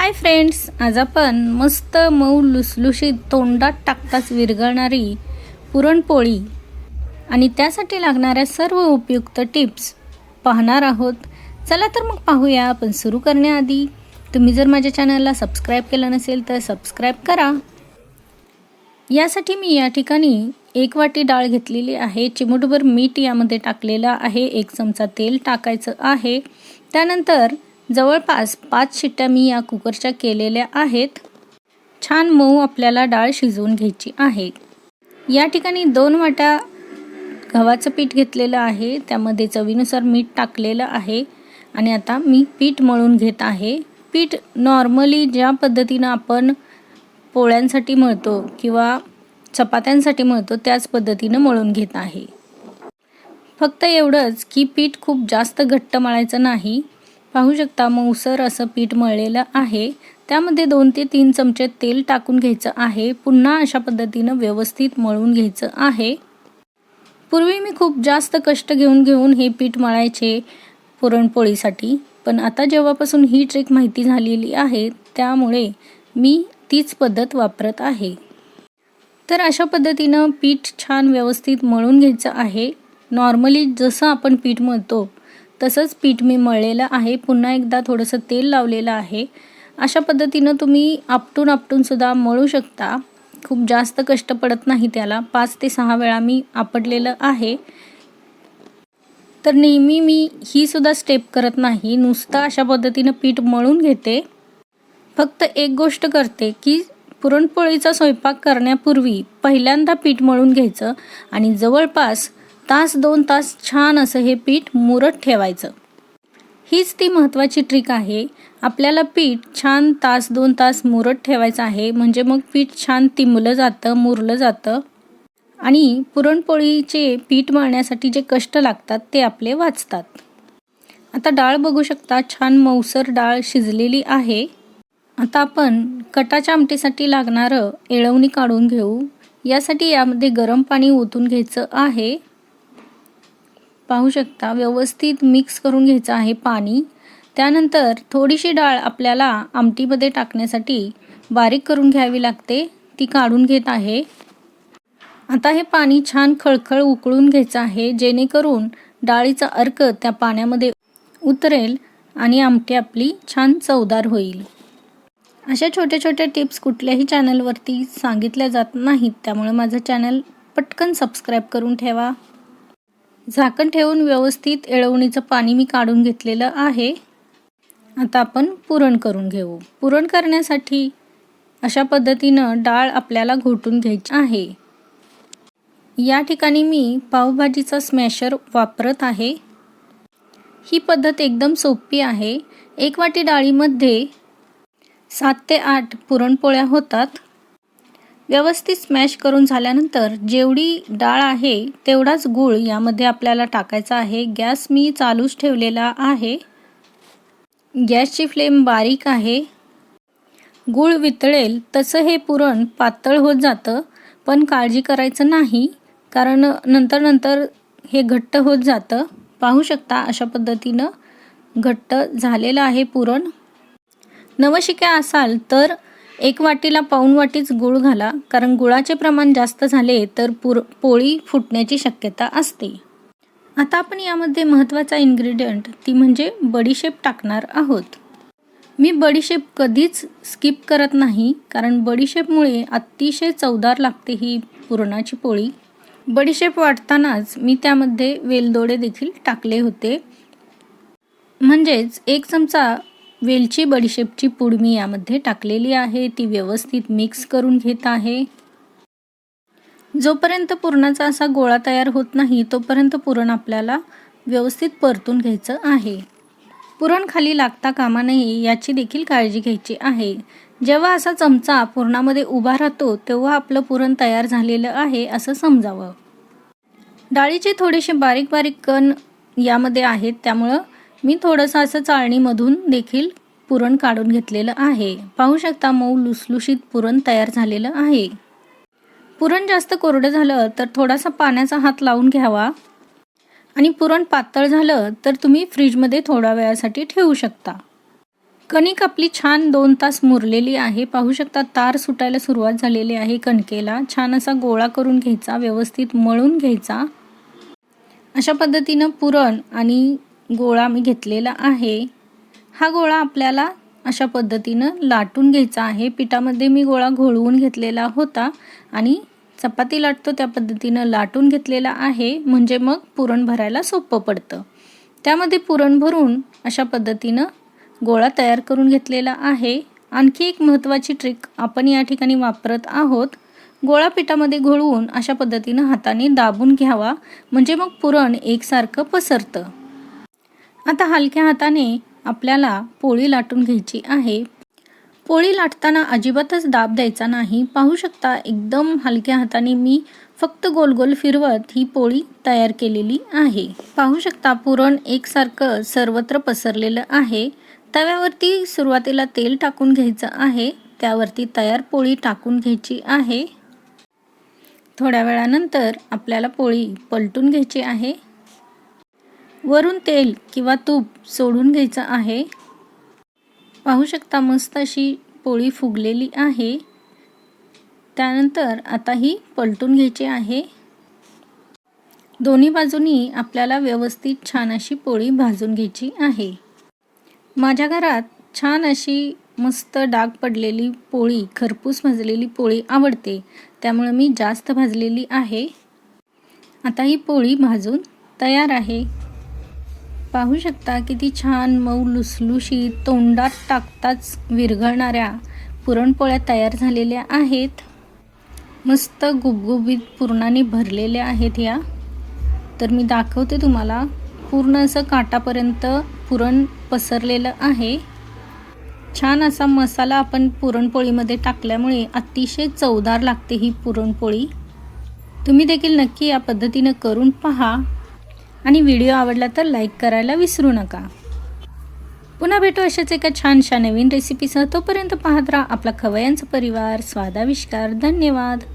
Hi friends आज आपण मस्त मऊ लुसलुशीत तोंडात टाकताच विरघळणारी पुरणपोळी आणि त्यासाठी लागणाऱ्या सर्व उपयुक्त टिप्स पाहणार आहोत. चला तर मग पाहूया. आपण सुरू करण्याआधी तुम्ही जर माझ्या चॅनलला सबस्क्राईब केलं नसेल तर सबस्क्राईब करा. यासाठी मी या ठिकाणी एक वाटी डाळ घेतलेली आहे. चिमूटभर मीठ यामध्ये टाकलेलं आहे. एक चमचा तेल टाकायचं आहे. त्यानंतर जवळपास पाच शिट्ट्या मी या कुकरच्या केलेल्या आहेत. छान मऊ आपल्याला डाळ शिजवून घ्यायची आहे. या ठिकाणी दोन वाट्या गव्हाचं पीठ घेतलेलं आहे. त्यामध्ये चवीनुसार मीठ टाकलेलं आहे. आणि आता मी पीठ मळून घेत आहे. पीठ नॉर्मली ज्या पद्धतीनं आपण पोळ्यांसाठी मळतो किंवा चपात्यांसाठी मळतो त्याच पद्धतीनं मळून घेत आहे. फक्त एवढंच की पीठ खूप जास्त घट्ट मळायचं नाही. पाहू शकता मऊसर असं पीठ मळलेलं आहे. त्यामध्ये दोन ते तीन चमचे तेल टाकून घ्यायचं आहे. पुन्हा अशा पद्धतीनं व्यवस्थित मळून घ्यायचं आहे. पूर्वी मी खूप जास्त कष्ट घेऊन घेऊन हे पीठ मळायचे पुरणपोळीसाठी. पण आता जेव्हापासून ही ट्रिक माहिती झालेली आहे त्यामुळे मी तीच पद्धत वापरत आहे. तर अशा पद्धतीनं पीठ छान व्यवस्थित मळून घ्यायचं आहे. नॉर्मली जसं आपण पीठ मळतो तसंच पीठ मी मळलेलं आहे. पुन्हा एकदा थोडंसं तेल लावलेलं आहे. अशा पद्धतीनं तुम्ही आपटून आपटूनसुद्धा मळू शकता. खूप जास्त कष्ट पडत नाही त्याला. पाच ते सहा वेळा मी आपटलेलं आहे. तर नेहमी मी ही सुद्धा स्टेप करत नाही. नुसतं अशा पद्धतीनं पीठ मळून घेते. फक्त एक गोष्ट करते की पुरणपोळीचा स्वयंपाक करण्यापूर्वी पहिल्यांदा पीठ मळून घ्यायचं आणि जवळपास तास दोन तास छान असं हे पीठ मुरत ठेवायचं. हीच ती महत्त्वाची ट्रिक आहे. आपल्याला पीठ छान तास दोन तास मुरत ठेवायचं आहे. म्हणजे मग पीठ छान तिमलं जातं मुरलं जातं. आणि पुरणपोळीचे पीठ मळण्यासाठी जे कष्ट लागतात ते आपले वाचतात. आता डाळ बघू शकता. छान मऊसर डाळ शिजलेली आहे. आता आपण कटाच्या आमटीसाठी लागणारं एळवणी काढून घेऊ. यासाठी यामध्ये गरम पाणी ओतून घ्यायचं आहे. पाहू शकता व्यवस्थित मिक्स करून घ्यायचं आहे पाणी. त्यानंतर थोडीशी डाळ आपल्याला आमटीमध्ये टाकण्यासाठी बारीक करून घ्यावी लागते. ती काढून घेत आहे. आता हे पाणी छान खळखळ उकळून घ्यायचं आहे जेणेकरून डाळीचा अर्क त्या पाण्यामध्ये उतरेल आणि आमटी आपली छान चवदार होईल. अशा छोट्या छोट्या टिप्स कुठल्याही चॅनलवरती सांगितल्या जात नाहीत त्यामुळे माझं चॅनल पटकन सबस्क्राईब करून ठेवा. झाकण ठेवून व्यवस्थित एळवणीचं पाणी मी काढून घेतलेलं आहे. आता आपण पुरण करून घेऊ. पुरण करण्यासाठी अशा पद्धतीनं डाळ आपल्याला घोटून घ्यायची आहे. या ठिकाणी मी पावभाजीचा स्मॅशर वापरत आहे. ही पद्धत एकदम सोपी आहे. एक वाटी डाळीमध्ये सात ते आठ पुरणपोळ्या होतात. व्यवस्थित स्मॅश करून झाल्यानंतर जेवढी डाळ आहे तेवढाच गूळ यामध्ये आपल्याला टाकायचा आहे. गॅस मी चालूच ठेवलेला आहे. गॅसची फ्लेम बारीक आहे. गूळ वितळेल तसं हे पुरण पातळ होत जातं पण काळजी करायचं नाही कारण नंतर नंतर हे घट्ट होत जातं. पाहू शकता अशा पद्धतीनं घट्ट झालेलं आहे पुरण. नवशिक्या असाल तर एक वाटीला पाऊण वाटीच गूळ घाला. कारण गुळाचे प्रमाण जास्त झाले तर पुर पोळी फुटण्याची शक्यता असते. आता आपण यामध्ये महत्त्वाचा इन्ग्रेडियंट ती म्हणजे बडीशेप टाकणार आहोत. मी बडीशेप कधीच स्किप करत नाही कारण बडीशेपमुळे अतिशय चवदार लागते ही पुरणाची पोळी. बडीशेप वाटतानाच मी त्यामध्ये वेलदोडे देखील टाकले होते. म्हणजेच एक चमचा वेलची बडीशेपची पूड मी यामध्ये टाकलेली आहे. ती व्यवस्थित मिक्स करून घेत आहे. जोपर्यंत पुरणाचा असा गोळा तयार होत नाही तोपर्यंत पुरण आपल्याला व्यवस्थित परतून घ्यायचं आहे. पुरण खाली लागता कामा नये याची देखील काळजी घ्यायची आहे. जेव्हा असा चमचा पुरणामध्ये उभा राहतो तेव्हा आपलं पुरण तयार झालेलं आहे असं समजावं. डाळीचे थोडेसे बारीक बारीक कण यामध्ये आहेत त्यामुळं मी थोडंसं असं चाळणीमधून देखील पुरण काढून घेतलेलं आहे. पाहू शकता मऊ लुसलुशीत पुरण तयार झालेलं आहे. पुरण जास्त कोरडं झालं तर थोडासा पाण्याचा हात लावून घ्यावा. आणि पुरण पातळ झालं तर तुम्ही फ्रीजमध्ये थोड्या वेळासाठी ठेवू शकता. कणिक आपली छान दोन तास मुरलेली आहे. पाहू शकता तार सुटायला सुरुवात झालेली आहे कणकेला. छान असा गोळा करून घ्यायचा व्यवस्थित मळून घ्यायचा. अशा पद्धतीनं पुरण आणि गोळा मी घेतलेला आहे. हा गोळा आपल्याला अशा पद्धतीनं लाटून घ्यायचा आहे. पिठामध्ये मी गोळा घोळवून घेतलेला होता आणि चपाती लाटतो त्या पद्धतीनं लाटून घेतलेला आहे. म्हणजे मग पुरण भरायला सोपं पडतं. त्यामध्ये पुरण भरून अशा पद्धतीनं गोळा तयार करून घेतलेला आहे. आणखी एक महत्त्वाची ट्रिक आपण या ठिकाणी वापरत आहोत. गोळा पिठामध्ये घोळवून अशा पद्धतीनं हाताने दाबून घ्यावा. म्हणजे मग पुरण एकसारखं पसरतं. आता हलक्या हाताने आपल्याला पोळी लाटून घ्यायची आहे. पोळी लाटताना अजिबातच दाब द्यायचा नाही. पाहू शकता एकदम हलक्या हाताने मी फक्त गोल गोल फिरवत ही पोळी तयार केलेली आहे. पाहू शकता पुरण एकसारखं सर्वत्र पसरलेलं आहे. तव्यावरती सुरुवातीला तेल टाकून घ्यायचं आहे. त्यावरती तयार पोळी टाकून घ्यायची आहे. थोड्या वेळानंतर आपल्याला पोळी पलटून घ्यायची आहे. वरून तेल किंवा तूप सोडून घ्यायचं आहे. पाहू शकता मस्त अशी पोळी फुगलेली आहे. त्यानंतर आता ही पलटून घ्यायची आहे. दोन्ही बाजूनी आपल्याला व्यवस्थित छान अशी पोळी भाजून घ्यायची आहे. माझ्या घरात छान अशी मस्त डाग पडलेली पोळी खरपूस भाजलेली पोळी आवडते. त्यामुळे मी जास्त भाजलेली आहे. आता ही पोळी भाजून तयार आहे. पाहू शकता किती छान मऊ लुसलुशी तोंडात टाकताच विरघळणाऱ्या पुरणपोळ्या तयार झालेल्या आहेत. मस्त गुबगुबीत पुरणाने भरलेल्या आहेत या. तर मी दाखवते तुम्हाला. पूर्ण असं काटापर्यंत पुरण पसरलेलं आहे. छान असा मसाला आपण पुरणपोळीमध्ये टाकल्यामुळे अतिशय चवदार लागते ही पुरणपोळी. तुम्ही देखील नक्की या पद्धतीनं करून पहा. आणि व्हिडिओ आवडला तर लाईक करायला विसरू नका. पुन्हा भेटू अशाच एका छानशा नवीन रेसिपीसह तोपर्यंत पाहत राहा आपला खवयांचा परिवार. स्वादाविष्कार. धन्यवाद.